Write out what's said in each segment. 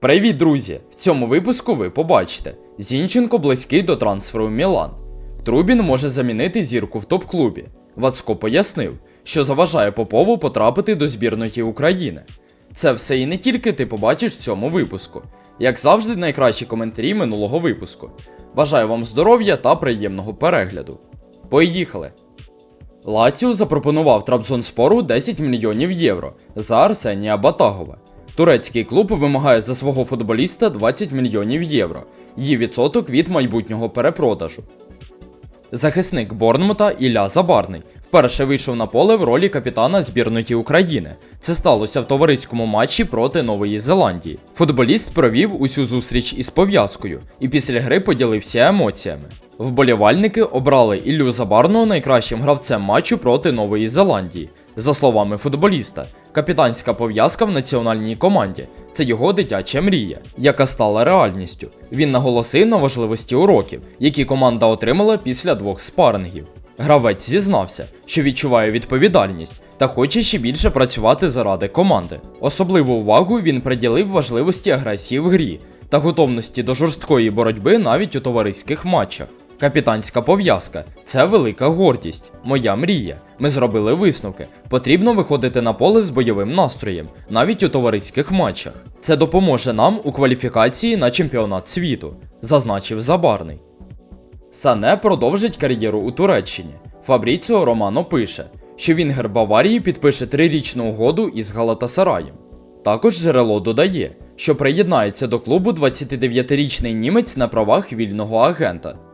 Привіт, друзі! В цьому випуску ви побачите: Зінченко близький до трансферу Мілан. Трубін може замінити зірку в топ-клубі. Вацко пояснив, що заважає Попову потрапити до збірної України. Це все і не тільки ти побачиш в цьому випуску. Як завжди, найкращі коментарі минулого випуску. Бажаю вам здоров'я та приємного перегляду. Поїхали! Лаціо запропонував Трабзонспору 10 мільйонів євро за Арсенія Батагова. Турецький клуб вимагає за свого футболіста 20 мільйонів євро, її відсоток від майбутнього перепродажу. Захисник Борнмута Ілля Забарний вперше вийшов на поле в ролі капітана збірної України. Це сталося в товариському матчі проти Нової Зеландії. Футболіст провів усю зустріч із пов'язкою і після гри поділився емоціями. Вболівальники обрали Іллю Забарного найкращим гравцем матчу проти Нової Зеландії. За словами футболіста, капітанська пов'язка в національній команді це його дитяча мрія, яка стала реальністю. Він наголосив на важливості уроків, які команда отримала після двох спарингів. Гравець зізнався, що відчуває відповідальність та хоче ще більше працювати заради команди. Особливу увагу він приділив важливості агресії в грі та готовності до жорсткої боротьби навіть у товариських матчах. Капітанська пов'язка це велика гордість, моя мрія. Ми зробили висновки. Потрібно виходити на поле з бойовим настроєм, навіть у товариських матчах. Це допоможе нам у кваліфікації на чемпіонат світу, зазначив Забарний. Сане продовжить кар'єру у Туреччині. Фабріціо Романо пише, що Вінгер Баварії підпише трирічну угоду із Галатасараєм. Також джерело додає, що приєднається до клубу 29-річний німець на правах вільного агента.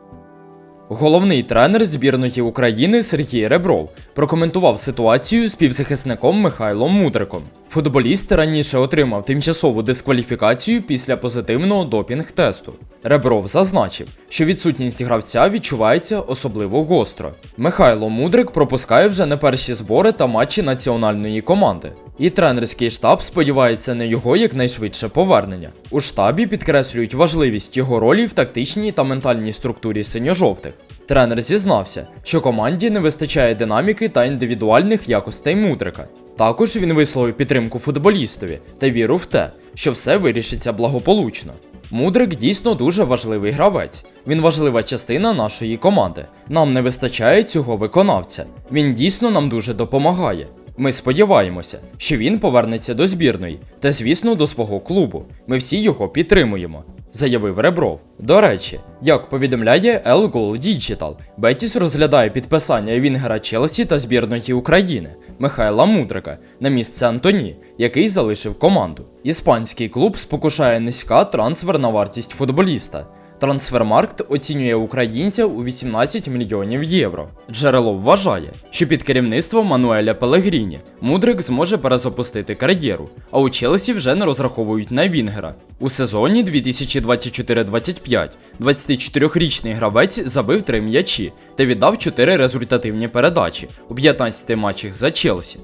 Головний тренер збірної України Сергій Ребров прокоментував ситуацію з півзахисником Михайлом Мудриком. Футболіст раніше отримав тимчасову дискваліфікацію після позитивного допінг-тесту. Ребров зазначив, що відсутність гравця відчувається особливо гостро. Михайло Мудрик пропускає вже не перші збори та матчі національної команди. І тренерський штаб сподівається на його якнайшвидше повернення. У штабі підкреслюють важливість його ролі в тактичній та ментальній структурі синьо-жовтих. Тренер зізнався, що команді не вистачає динаміки та індивідуальних якостей мудрика. Також він висловив підтримку футболістові та віру в те, що все вирішиться благополучно. Мудрик дійсно дуже важливий гравець. Він важлива частина нашої команди. Нам не вистачає цього виконавця. Він дійсно нам дуже допомагає. Ми сподіваємося, що він повернеться до збірної та, звісно, до свого клубу. Ми всі його підтримуємо, заявив Ребров. До речі, як повідомляє El Goal Digital, Бетіс розглядає підписання Вінгера Челсі та збірної України Михайла Мудрика на місце Антоні, який залишив команду. Іспанський клуб спокушає низька трансферна вартість футболіста. Трансфермаркт оцінює українця у 18 мільйонів євро. Джерело вважає, що під керівництвом Мануеля Пелегріні Мудрик зможе перезапустити кар'єру, а у Челсі вже не розраховують на Вінгера. У сезоні 2024-25 24-річний гравець забив 3 м'ячі та віддав 4 результативні передачі у 15 матчах за Челсі.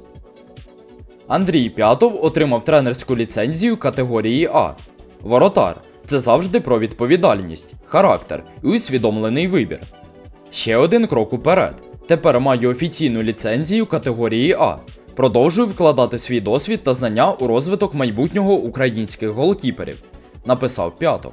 Андрій П'ятов отримав тренерську ліцензію категорії А. Воротар це завжди про відповідальність, характер і усвідомлений вибір. Ще один крок уперед. Тепер маю офіційну ліцензію категорії А. Продовжую вкладати свій досвід та знання у розвиток майбутнього українських голкіперів, написав П'ятов.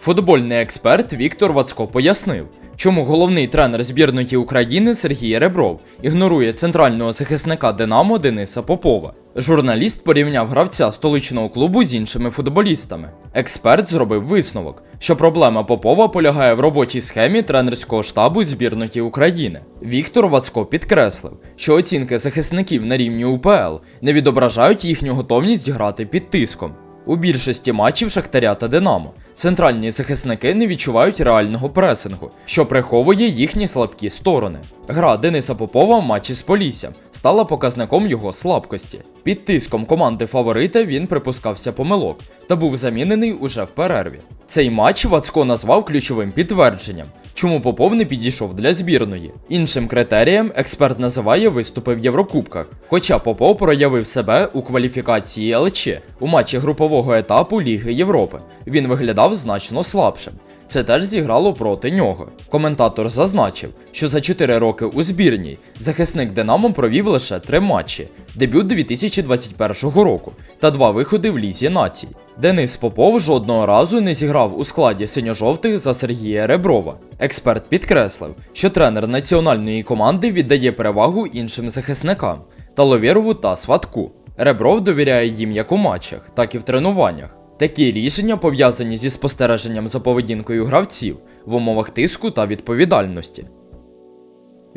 Футбольний експерт Віктор Вацко пояснив, чому головний тренер збірної України Сергій Ребров ігнорує центрального захисника Динамо Дениса Попова. Журналіст порівняв гравця столичного клубу з іншими футболістами. Експерт зробив висновок, що проблема Попова полягає в робочій схемі тренерського штабу збірної України. Віктор Вацко підкреслив, що оцінки захисників на рівні УПЛ не відображають їхню готовність грати під тиском. У більшості матчів Шахтаря та Динамо центральні захисники не відчувають реального пресингу, що приховує їхні слабкі сторони. Гра Дениса Попова в матчі з Поліссям стала показником його слабкості. Під тиском команди фаворита він припускався помилок та був замінений уже в перерві. Цей матч Вацко назвав ключовим підтвердженням, чому Попов не підійшов для збірної. Іншим критерієм експерт називає виступи в Єврокубках. Хоча Попов проявив себе у кваліфікації ЛЧ у матчі групового етапу Ліги Європи, він виглядав значно слабшим. Це теж зіграло проти нього. Коментатор зазначив, що за 4 роки у збірній захисник Динамо провів лише 3 матчі, дебют 2021 року та 2 виходи в Лізі націй. Денис Попов жодного разу не зіграв у складі синьо-жовтих за Сергія Реброва. Експерт підкреслив, що тренер національної команди віддає перевагу іншим захисникам Таловєрову та Сватку. Ребров довіряє їм як у матчах, так і в тренуваннях. Такі рішення пов'язані зі спостереженням за поведінкою гравців в умовах тиску та відповідальності.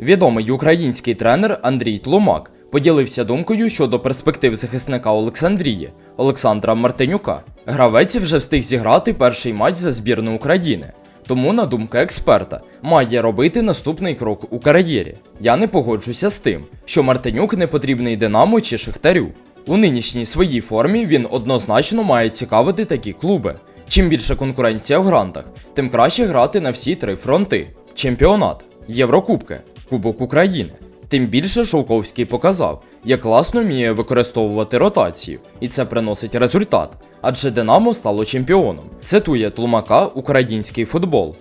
Відомий український тренер Андрій Тлумак поділився думкою щодо перспектив захисника Олександрії Олександра Мартинюка. Гравець вже встиг зіграти перший матч за збірну України. Тому, на думку експерта, має робити наступний крок у кар'єрі. Я не погоджуся з тим, що Мартинюк не потрібний Динамо чи Шахтарю. У нинішній своїй формі він однозначно має цікавити такі клуби. Чим більше конкуренція в грантах, тим краще грати на всі три фронти: чемпіонат, Єврокубки, Кубок України. Тим більше Шовковський показав, як класно вміє використовувати ротацію, і це приносить результат. Адже Динамо стало чемпіоном. Цитує тлумака український футбол.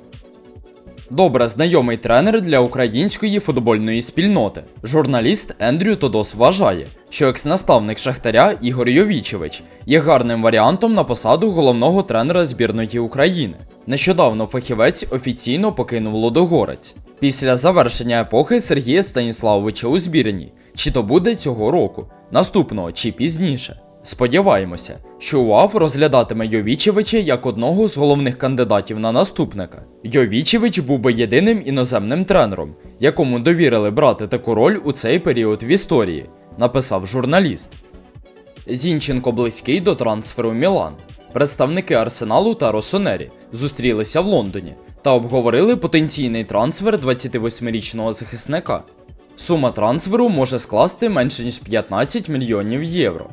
Добре знайомий тренер для української футбольної спільноти. Журналіст Ендрю Тодос вважає, що екс-наставник Шахтаря Ігор Йовічевич є гарним варіантом на посаду головного тренера збірної України. Нещодавно фахівець офіційно покинув Лодогорець. Після завершення епохи Сергія Станіславовича у збірні, чи то буде цього року, наступного чи пізніше. Сподіваємося, що УАФ розглядатиме Йовічевича як одного з головних кандидатів на наступника. Йовічевич був би єдиним іноземним тренером, якому довірили брати таку роль у цей період в історії, написав журналіст. Зінченко близький до трансферу Мілан. Представники Арсеналу та Росонері зустрілися в Лондоні та обговорили потенційний трансфер 28-річного захисника. Сума трансферу може скласти менше ніж 15 мільйонів євро.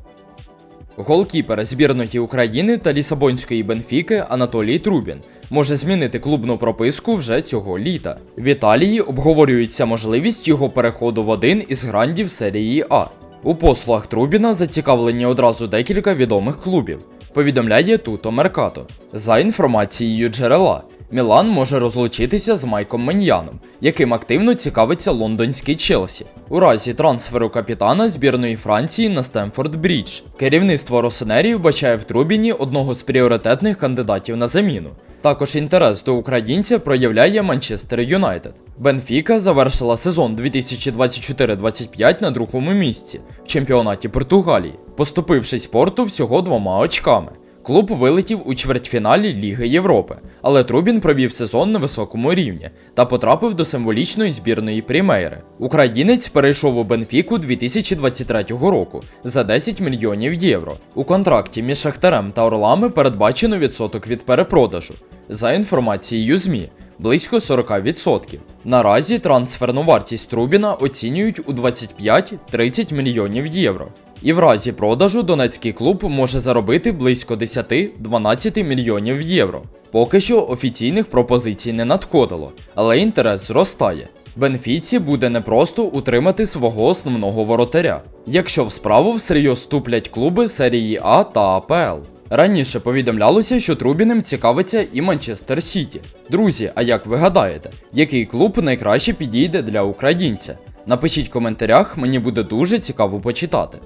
Голкіпер збірної України та Лісабонської Бенфіки Анатолій Трубін може змінити клубну прописку вже цього літа. В Італії обговорюється можливість його переходу в один із грандів серії А. У послугах Трубіна зацікавлені одразу декілька відомих клубів. Повідомляє Туто Меркато. За інформацією джерела, Мілан може розлучитися з Майком Меньяном, яким активно цікавиться лондонський Челсі. У разі трансферу капітана збірної Франції на Стемфорд Брідж. Керівництво Росонері вбачає в Трубіні одного з пріоритетних кандидатів на заміну. Також інтерес до українця проявляє Манчестер Юнайтед. Бенфіка завершила сезон 2024-25 на другому місці в чемпіонаті Португалії, поступившись порту всього двома очками. Клуб вилетів у чвертьфіналі Ліги Європи, але Трубін провів сезон на високому рівні та потрапив до символічної збірної Прімейри. Українець перейшов у Бенфіку 2023 року за 10 мільйонів євро. У контракті між Шахтарем та Орлами передбачено відсоток від перепродажу. За інформацією ЗМІ, близько 40%. Наразі трансферну вартість Трубіна оцінюють у 25-30 мільйонів євро. І в разі продажу донецький клуб може заробити близько 10-12 мільйонів євро. Поки що офіційних пропозицій не надходило, але інтерес зростає. Бенфіці буде непросто утримати свого основного воротаря, якщо в справу всерйоз ступлять клуби серії А та АПЛ. Раніше повідомлялося, що Трубіним цікавиться і Манчестер Сіті. Друзі, а як ви гадаєте, який клуб найкраще підійде для українця? Напишіть в коментарях, мені буде дуже цікаво почитати.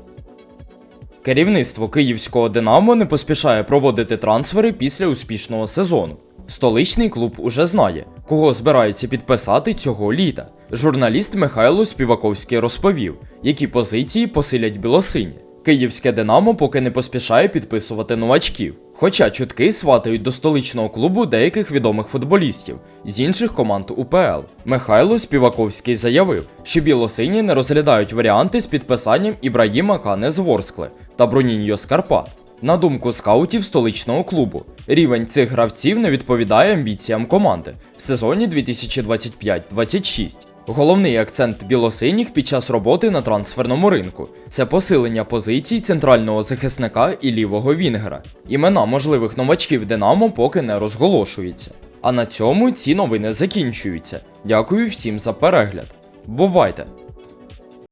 Керівництво київського Динамо не поспішає проводити трансфери після успішного сезону. Столичний клуб уже знає, кого збирається підписати цього літа. Журналіст Михайло Співаковський розповів, які позиції посилять білосині. Київське Динамо поки не поспішає підписувати новачків. Хоча чутки сватають до столичного клубу деяких відомих футболістів з інших команд УПЛ. Михайло Співаковський заявив, що білосині не розглядають варіанти з підписанням Ібраїма Кане з Ворскли та Броніньо з Карпат. На думку скаутів столичного клубу, рівень цих гравців не відповідає амбіціям команди в сезоні 2025-26. Головний акцент білосиніх під час роботи на трансферному ринку це посилення позицій центрального захисника і лівого вінгера. Імена можливих новачків Динамо поки не розголошуються. А на цьому ці новини закінчуються. Дякую всім за перегляд. Бувайте!